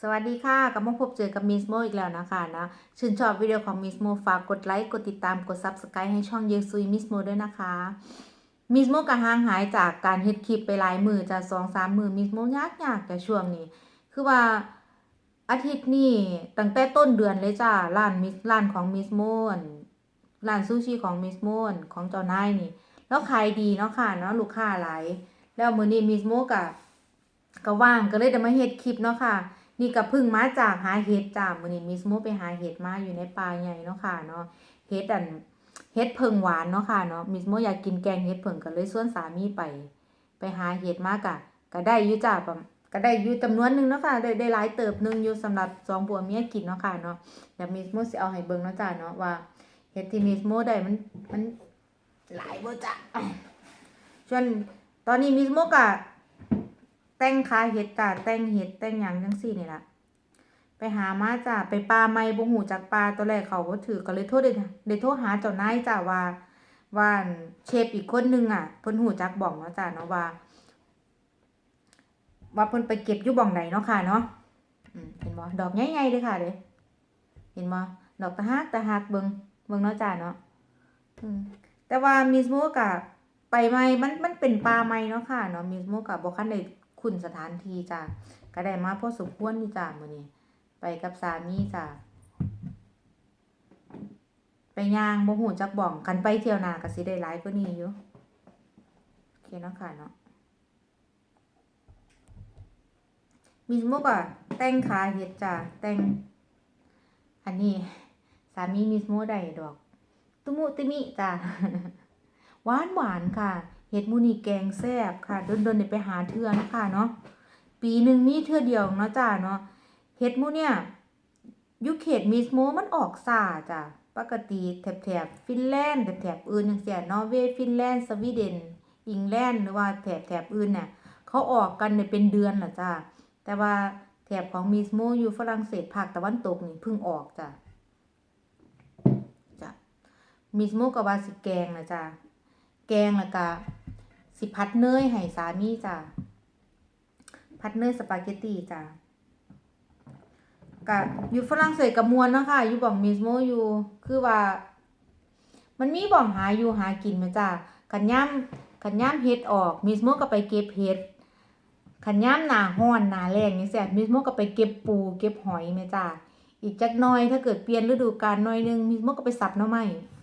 สวัสดีค่ะกลับมาพบเจอกับมิสโมอีกแล้วนะคะนะชื่นชอบวิดีโอของมิสโมฝากกดไลค์กดติดตามกด Subscribe ให้ช่องเยซุยมิสโมด้วยนะคะมิสโมก็ห่างหายจากการเฮ็ดคลิปไปหลายมือจะสองสามมือมิสโมยากยากแต่ช่วงนี้ คือว่าอาทิตย์นี้ตั้งแต่ต้นเดือนเลยจ้าร้านมิสร้านของมิสโมนร้านซูชิของมิสโมนของเจ้านายนี่ แล้วขายดีเนาะค่ะเนาะลูกค้าหลายแล้วมือนี้มิสโมก็ก็ว่างก็เลยได้มาเฮ็ดคลิปเนาะค่ะ นี่ก็เพึ่งมาจากหาเห็ดจ้ามื้อนี้มิสโมไปหาเห็ดมาอยู่ในป่าใหญ่เนาะค่ะเนาะเห็ดอันเห็ดเพิงหวานเนาะค่ะเนาะมิสโมอยากกินแกงเห็ดเพิงก็เลยชวนสามีไป ไปหาเห็ดมากะก็ได้อยู่จ้าก็ได้อยู่จำนวนหนึงเนาะค่ะได้ได้หลายเติบหนึงอยู่สำหรับสองผัวเมียกินเนาะค่ะเนาะเดี๋ยวมิสโมสิเอาให้เบิ่งเนาะจ้าเนาะว่าเห็ดที่มิสโมได้มันมันหลายบ่จ้ะส่วนตอนนี้มิสโมก็ แต่งขาเห็ดจ้าแต่งเห็ดแต่งหยังจังซี่นี่ล่ะ ไปหามาจ้าไปปลาไม่บ่หูจากปลาตัวแรกเขาบ่ถือก็เลยโทษได้ได้โทรหาเจ้านายจ้าว่าว่านเชฟอีกคนนึงอะเพิ่นหูจักบ้องเนาะจ้าเนาะว่า ว่าเพิ่นไปเก็บอยู่บ้องไหนเนาะค่ะเนาะเห็นบ่ดอกใหญ่ๆเด้ค่ะเด้เห็นบ่ดอกตะฮักตะฮักเบิ่งเบิ่งเนาะจ้าเนาะแต่ว่ามิสโมก็ไปใหม่มันมันเป็นปลาใหม่เนาะค่ะเนาะมิสโมก็บ่คันได้ คุ้นสถานที่จ้าก็ได้มาพอสมควรอยู่จ้ามื้อนี้ไปกับสามีจ้ะไปย่างบ่หูจักบ่องกันไปเที่ยวนาก็สิได้หลายกว่านี้อยู่โอเคเนาะค่ะเนาะมีสมุกอะแต่งขาเฮ็ดจ้ะแต่ง อันนี้สามีมีสมุได้ดอก ตุมุติมิจ้ะหวานหวานค่ะ เฮ็ดมูนี่แกงแซ่บค่ะโดนๆได้ไปหาเทือนะค่ะเนาะปีหนึ่งมีเทือเดียวเนาะจ้ะเนาะเฮ็ดมูเนี่ยยุเขตมิสโมมันออกซาจ้ะปกติแถบแถบฟินแลนด์แถบแถบอื่นจังซี่นอร์เวย์ฟินแลนด์สวีเดนอังกฤษหรือว่าแถบแถบอื่นน่ะเขาออกกันเนี่ยเป็นเดือนล่ะจ้ะแต่ว่าแถบของมิสโมอยู่ฝรั่งเศสภาคตะวันตกนี่เพิ่งออกจ้ะจ้ะมิสโมก็ว่าสิแกงนะจ้ะ แกงแล้วก็สิพัดเนยให้สามีจ้ะพัดเนยสปาเกตตีจ้ะกับอยู่ฝรั่งเศสกับมวนเนาะค่ะอยู่บ่องมิสโมอยู่คือว่า มันมีบ่องหาอยู่หากินมาจ้าขันย่ำขันย่ำเฮ็ดออกมิสโมก็ไปเก็บเฮ็ดขันย่ำหนาห้อนหนาแรงนี่แซ่บมิสโมก็ไปเก็บปูเก็บหอยแม่จ้าอีกจักน่อยถ้าเกิดเปลี่ยนฤดูกาลน่อยหนึงมิสโมก็ไปสับหน่อไม้ห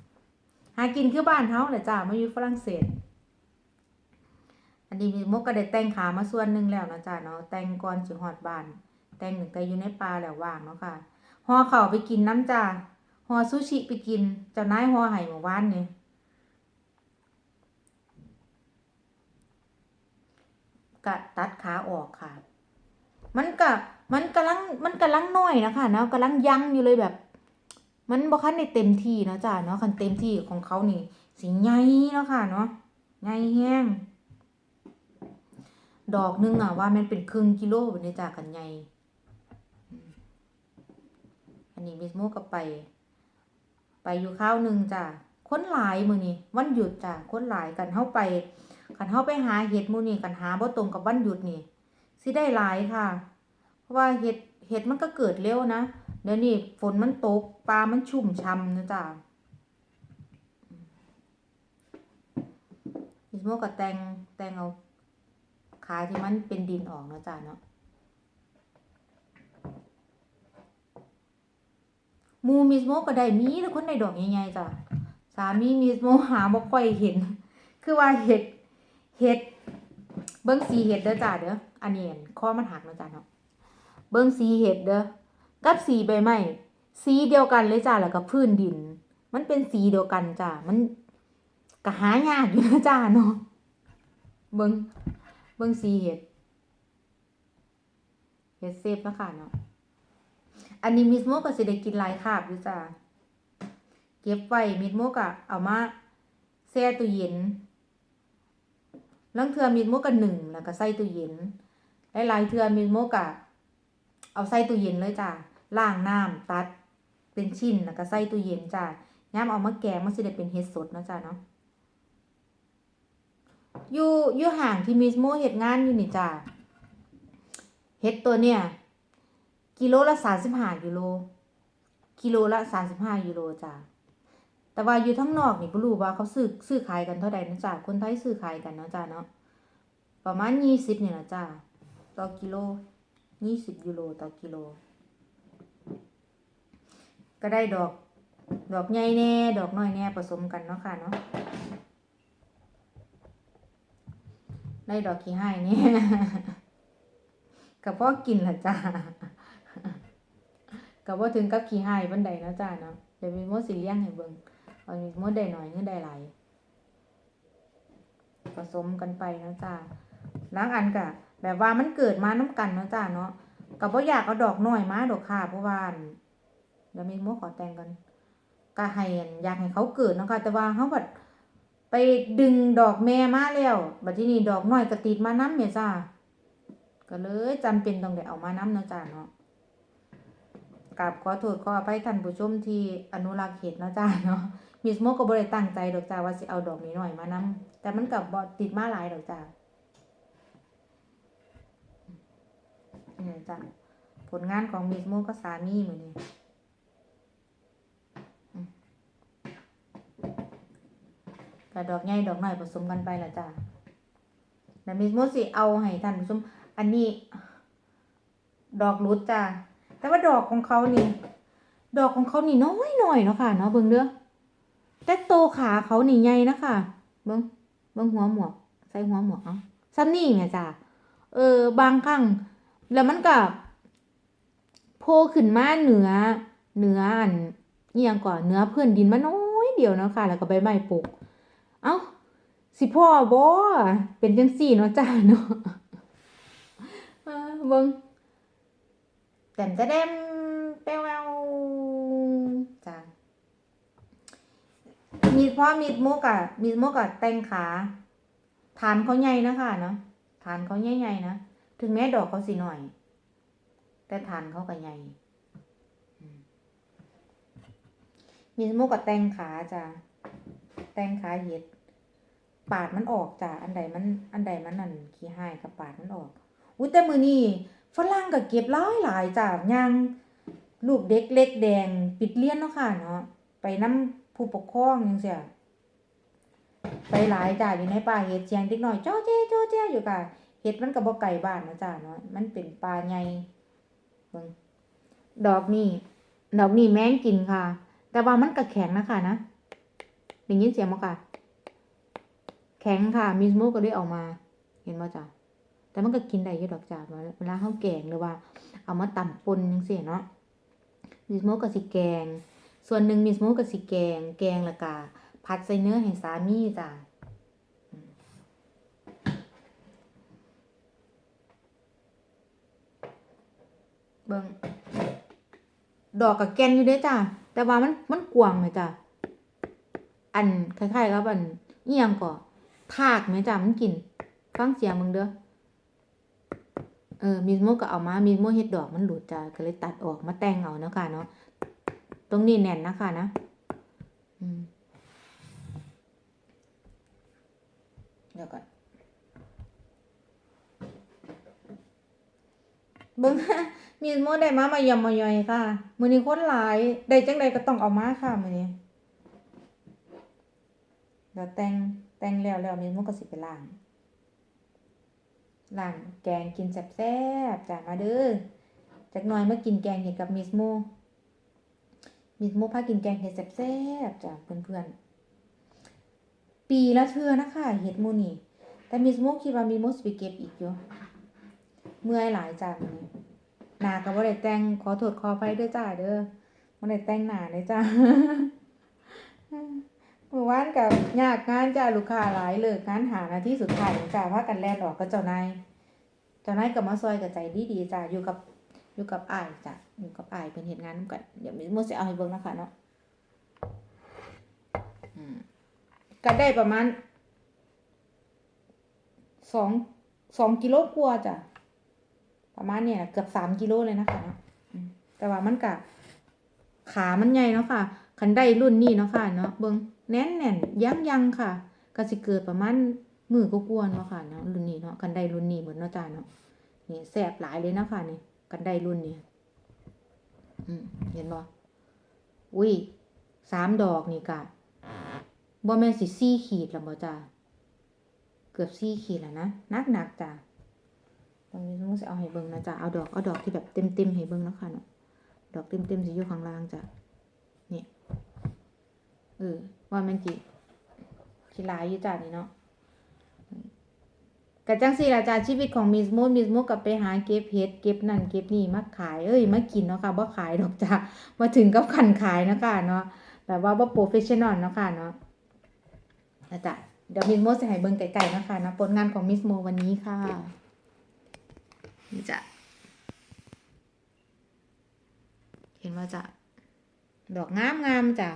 ากินคือบ้านเฮาแหละจ้ามาอยู่ฝรั่งเศส อันนี้มิสโมก็ได้แต่งขามาส่วนหนึงแล้วนะจ้าเนาะแต่งก่อนสิฮอดบ้าน แต่งหนึ่งแต่อยู่ในป่าแล้วว่างเนาะค่ะห่อเข่าไปกินน้ำจ้าห่อซูชิไปกินเจ้านายห่อไห้เมื่อวานนี่กะตัดขาออกค่ะ มันกะมันกำลังมันกำลังน้อยนะคะเนาะกำลังยังอยู่เลยแบบ มันบ่คันได้เต็มที่เนาะจ้าเนาะคันเต็มที่ของเขานี่สิใหญ่เนาะค่ะเนาะใหญ่แห้ง ดอกหนึงอะว่ามันเป็นครึ่งกิโลแบบนี้จ้ากันใหญ่อันนี้มิสโมก็ไป ไปอยู่ข้าวหนึ่งจ้ะคนหลายมือนี่วันหยุดจ้ะคนหลายกันเข้าไปกันเข้าไปหาเห็ดมูนี่กันหาบ่ตรงกับวันหยุดนี่สิได้หลายค่ะ ราะว่าเห็ดเห็ดมันก็เกิดเร็วนะเดี๋ยวนี้ฝนมันตกปลามันชุ่มช่ำนะจ้ะมิสโมก็แตงแตงเอาขาที่มันเป็นดินออกนะจ้ะเนาะมูมิสโมก็ได้มีแต่คนได้ดอกใหญ่ๆจ้ะสามีมิสโมหาบ่ค่อยเห็น คือว่าเห็ดเห็ดเบิ่งสีเห็ดเด้อจ้าเด้ออันนี้คอมันหักนะจ้าเนาะ เบิ่งสีเห็ดเด้อกับสีใบไม้สีเดียวกันเลยจ้าแล้วก็พื้นดิน มันเป็นสีเดียวกันจ้ามันก็หายากอยู่นะจ้าเนาะเบิ่งเบิ่งสีเห็ดเห็ดเซฟนะคะเนาะอันนี้มิสโมก็สิได้กินลายคาบอยู่จ้าเก็บไว้มิสโมก็เอามาแช่ตู้เย็นลังเทือมิสโมก็หนึ่งแล้วก็ใส่ตู้เย็นหลายๆเทือมิสโมก็ เอาใส่ตู้เย็นเลยจ้าล้างน้ำตัดเป็นชิ้นแล้วก็ใส่ตู้เย็นจ้าย่าเอามาแกงมันสิได้เป็นเห็ดสดนะจ้าเนาะอยู่อยู่ห่างที่มิสโมเฮ็ดงานอยู่นี่จ้าเฮ็ดตัวเนี่ย กิโลละสามสิบห้ายูโรกิโลละสามสิบห้ายูโรจ้ะแต่ว่าอยู่ทั้งนอกนี่บ่รู้ว่าเขาซื้อซื้อขายกันเท่าใดนะจ้ะคนไทยซื้อขายกันเนาะจ้ะเนาะประมาณยี่สิบเนี่ยนะจ้ะต่อกิโล ยี่สิบยูโรต่อกิโล ก็ได้ดอก ดอกใหญ่แน่ ดอกน้อยแน่ผสมกันเนาะค่ะเนาะ ได้ดอกขี้ให้เนี่ยกับพ่อกินละจ้ากับว่าถึงกับขี้ให้บันไดเนาะจ้าเนาะ เดี๋ยวมีมดสิเลี้ยงให้เบิ่งเอามีมดได้หน่อยเงินได้หลายผสมกันไปเนาะจ้าล้างอันกะ แบบว่ามันเกิดมาน้ำกันเนาะจ้าเนาะกับว่าอยากเอาดอกหน้อยมาดอกค่ะเพราะว่านเดี๋ยวมีมดขอแต่งกันก็ให้อั่นอยากให้เขาเกิดเนาะค่ะแต่ว่าเขาแบัดไปดึงดอกแม่มาแล้วบัดที่นี่ดอกหน้อยก็ติดมาน้ำเนี่ยจ้าก็เลยจำเป็นต้องได้เอามาน้ำเนาะจ้าเนาะกราบขอโทษขออภัยท่านผู้ชมที่อนุรักษ์เขตเนะจ้าเนาะมิสโมก็บ่ได้ตั้งใจดอกจ้าว่าสิเอาดอกนี้หน่อยมานํแต่มันกับบ่ติดมาหลายดอกจ้านี่ จ้าผลงานของมิสโมก็สามีเหมือนี้อืมก็ดอกใหญ่ดอกหน้อยผสมกันไปละจ้าแล้วมิสโมสิเอาให้ท่านผู้ชมอันนี้ ดอกรุดจ้าแต่ว่าดอกของเขานี่ ดอกของเขานี่น้อยหน่อยเนาะค่ะเนาะเบิ่งเด้อแต่โตขาเขานี่ใหญ่นะคะเบิ่งเบิ่งหัวหมวก ใส่หัวหมวกเอาซ้ำนี่แม่จ้าเออบางครั้ง แล้วมันก็โผล่ขึ้นมาเหนือเหนืออันนี่ยงก่อนเหนือพื้นดินมาน้อยเดียวเนาะค่ะ แล้วก็ใบไม้ปลูกเอ้า สิพ่อบ่เป็นจังซี่เนาะจ้าเนาะเออเบิ่งแต้มจะแดมแป้วแวจ้ามีพ่อมีดโมกอะมีดโมกอะแต่งขา ฐานเขาใหญ่นะคะเนาะฐานเขาใหญ่ๆนะ ถึงแม้ดอกเขาสิหน่อย แต่ฐานเขาก็ใหญ่อืมมีดโมกอะแตงขาจ้าแตงขาเห็ด ปาดมันออกจ้าอันใดมันอันใดมันนั่นขี้ห้ายกับปาดมันออกอุ้ยแต่มือนี่ฝรั่งก็เก็บหลายหลายจ้ะย่างลูกเด็กเล็กแดง ปิดเลี้ยนเนาะค่ะเนาะไปน้ำผู้ปกครองจังซี่ไปหลายจ้ะอยู่ในป่าเห็ดเสียงเด็กน้อยจ้อเจ้จ้อเจ้อยู่ค่ะ เห็ดมันก็บ่ไกลบ้านนะจ้ะเนาะมันเป็นป่าใหญ่เบิ่งดอกนี่ดอกนี่แมงกินค่ะ แต่ว่ามันก็แข็งนะคะนะได้ยินเสียงบ่ค่ะ แข็งค่ะมิสโมก็ได้ออกมา เห็นบ่จ้ะแต่มันก็กินได้อยู่ดอกจ้าเวลาเฮาแกงหรือว่า เอามาตำปนจังซี่เนาะมิสโมก็สิแกง ส่วนหนึ่งมิสโมก็สิแกง แกงแล้วก็ผัดใส่เนื้อให้สามีจ้า เบิ่งดอกกับแกนอยู่เด้จ้าแต่ว่ามันมันกวางไหมจ้าอันคล้ายๆกับอันเอียงก็ทากไหมจ้ามันกิน ฟังเสียงมึงเด้อเออมิสโมก็เอามามิสโมเฮ็ดดอกมันหลุดจ้ะก็เลยตัดออกมาแต่งเอาเนาะค่ะเนาะตรงนี้แน่นนะคะนะอืมเดี๋ยวก่อน เบิ่งมีสโมได้มามายำมายอยค่ะมื้อนี้คนหลายได้จังใดก็ต้องเอามาค่ะมื้อนี้เดี๋ยวแต่งแต่งแล้วแล้วมีสโมก็สิไปล้างล้างแกงกินแซ่บๆจ้ะมาเด้อจากน่อยมากินแกงเห็ดกับมิสโมมิสโมพากินแกงเห็ดแซ่บๆจ้ะเพื่อนๆปีละเทื่อนะคะเห็ดโมนี่แต่มิสโมคิดว่ามีโมสไปเก็บอีกอยู่ เมื่อยหลายจ้ะมื้อนี้หนาก็บ่ได้แต่งขอโทษขออภัยด้วยจ้าเด้อบ่ได้แต่งหนาเลยจ้าเมื่อวานกับยากงานจ้าลูกค้าหลายเลิกงานหานาที่สุดท้ายจ้าพากันแล่นออกกับเจ้านายเจ้านายก็มาซอยกับใจดีดีๆจ้ะอยู่กับอยู่กับอ้ายจ้ะอยู่กับอ้ายเป็นเหตุงานนำกันเดี๋ยวมิโมสิเอาให้เบิ่งนะคะเนาะอืมก็ได้ประมาณสองสองกิโลกว่าจ้ะ ประมาณเนี่ยเกือบสามกิโลเลยนะคะเนาะแต่ว่ามันกะขามันใหญ่เนาะค่ะคันได้รุ่นนี้เนาะค่ะเนาะเบิ่งแน่นแน่นยังยังค่ะก็สิเกิดประมาณมือก็กวนเนาะค่ะเนาะรุ่นนี้เนาะคันได้รุ่นนี้เหมือนเนาะจ้าเนาะนี่แสบหลายเลยนะคะนี่กันได้รุ่นนี่อืมเห็นบ่อุ้ยสามดอกนี่กะบ่แม่นสิสี่ขีดแล้วบ่จ้าเกือบสี่ขีดแล้วนะนักหนักจ้า ตรงนี้ต้องสิเอาให้เบิ่งนะจ้าเอาดอกเอาดอกที่แบบเต็มเต็มๆให้เบิ่งนะค่ะเนาะดอกเต็มเต็มๆสิอยู่ข้างล่างจ้ะเนี่ยเออว่ามันสิสิหลายอยู่จ้านี่เนาะกะจังสี่ละจ้าชีวิตของมิสโมมิสโมกับไปหาเก็บเห็ดเก็บนั่นเก็บนี่มาขายเอ้ยมากินเนาะค่ะบ่ขายดอกจ้ามาถึงกับขันขายเนาะค่ะเนาะแบบว่าบ่โปรเฟชชั่นอลเนาะค่ะเนาะนะจ๊ะเดี๋ยวมิสโมจะให้เบิ่งไก่ๆเนาะค่ะนะผลงานของมิสโมวันนี้ค่ะ นี่จะ เห็นว่าจะ ดอกงามงามๆจ้ะ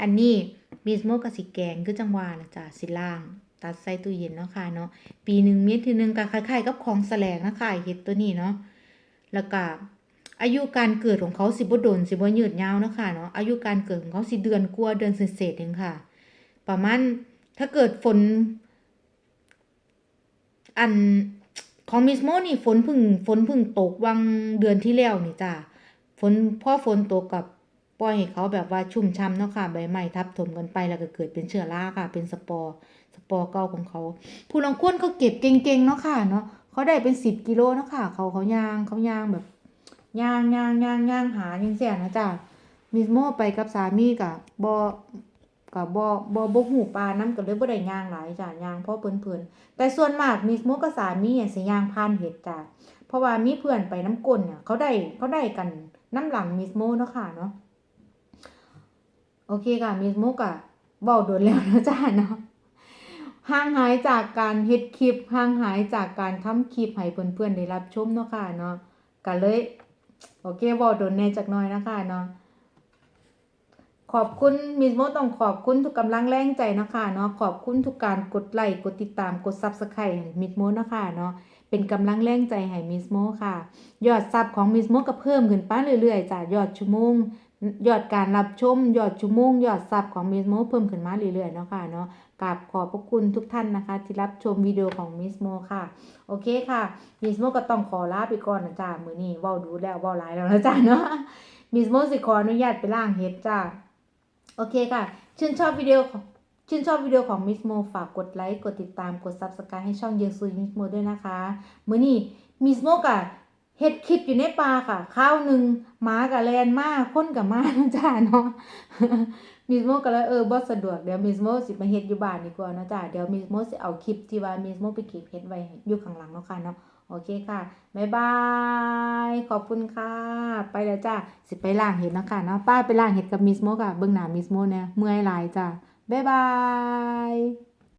อันนี้มิสโมกับสิแกงคือจังหวะนะจ๊ะสิล่าง ตัดใส่ตู้เย็นเนาะค่ะเนาะ ปีหนึ่งเม็ดทีหนึ่งก็คล้ายๆกับของแสลงนะคะเห็ดตัวนี้เนาะ แล้วก็อายุการเกิดของเขาสิบ่โดนสิบ่ยืดยาวนะค่ะเนาะอายุการเกิดของเขาสิเดือนกว่าเดือนเศษๆเองค่ะ ประมาณถ้าเกิดฝน อันของมิสโมนี่ฝนพึ่งฝนพึ่งตกวังเดือนที่แล้วนี่จ้ะฝนพ่อฝนตกกับปล่อยให้เขาแบบว่าชุ่มช่ำเนาะค่ะใบไม้ทับถมกันไปแล้วก็เกิดเป็นเชื้อราค่ะ เป็นสปอร์สปอร์เก่าของเขา ผู้ลางคนเขาเก็บเก่งๆเนาะค่ะเนาะเขาได้เป็นสิบกิโลเนาะค่ะ เขาเขายางเขายางแบบยางยางยางยางหายังเสียนะจ้ะมิสโมไปกับสามีกับบอ กับบบอบกหูปลาน้ำก็เลยบ่ได้ยางหลายจ้ะยางเพราะเพิ่นๆแต่ส่วนมากมิสโมกสามีเนี่ยสิยางพานเห็ดจ้ะเพราะว่ามีเพื่อนไปน้ำก้นเนี่ยเขาได้เขาได้กันน้ำหลังมิสโมเนาะค่ะเนาะโอเคค่ะมิสโมกอะเบาโดนแล้วนะจ้าเนาะห่างหายจากการเฮ็ดคลิปห่างหายจากการทำคลิปให้เพื่อนๆได้รับชมเนาะค่ะเนาะก็เลยโอเคเบาโดนแน่จักหน่อยนะคะเนาะ ขอบคุณมิสโมต้องขอบคุณทุกกำลังแรงใจนะคะเนาะขอบคุณทุกการกดไลค์กดติดตามกด Subscribe ให้มิสโมนะคะเนาะเป็นกำลังแรงใจให้มิสโมค่ะ ยอดซับของมิสโมก็เพิ่มขึ้นไปเรื่อยๆจ้ะยอดชั่วโมงยอดการรับชม ยอดชั่วโมงยอดซับของมิสโมเพิ่มขึ้นมาเรื่อยๆเนาะค่ะเนาะกราบขอบพระคุณทุกท่านนะคะ ที่รับชมวิดีโอของมิสโมค่ะ โอเคค่ะมิสโมก็ต้องขอลาไปก่อนนะจ้ามือนี้ว้าดูแล้วว้าหลายแล้วนะจ้าเนาะมิสโมสิขออนุญาตไปล้างเฮ็ดจ้า โอเคค่ะ ชื่นชอบวิดีโอของชื่นชอบวิดีโอของมิสโมฝากกดไลค์กดติดตามกด Subscribe ให้ช่องเยซุยมิสโมด้วยนะคะมื้อนี้มิสโมก็เฮ็ดคลิปอยู่ในป่าค่ะ ข้าวหนึ่งหมากับแลนมาคนกับมาเนะจ้าเนาะมิสโมก็เลยเออบ่สะดวกเดี๋ยวมิสโมสิมาเฮ็ดอยู่บ้านดีกว่าเนาะจ้าเดี๋ยวมิสโมสิเอาคลิปที่ว่ามิสโมไปเก็บเฮ็ดไว้อยู่ข้างหลังเนาะค่ะเนาะ โอเคค่ะบ๊ายบาย ขอบคุณค่ะ ไปแล้วจ้าสิไปล่างเห็ดนะค่ะเนาะป้าไปล่างเห็ดกับมิสโมค่ะ เบื้องหน้ามิสโมเนี่ยเมื่อยหลายจ้าบ๊ายบาย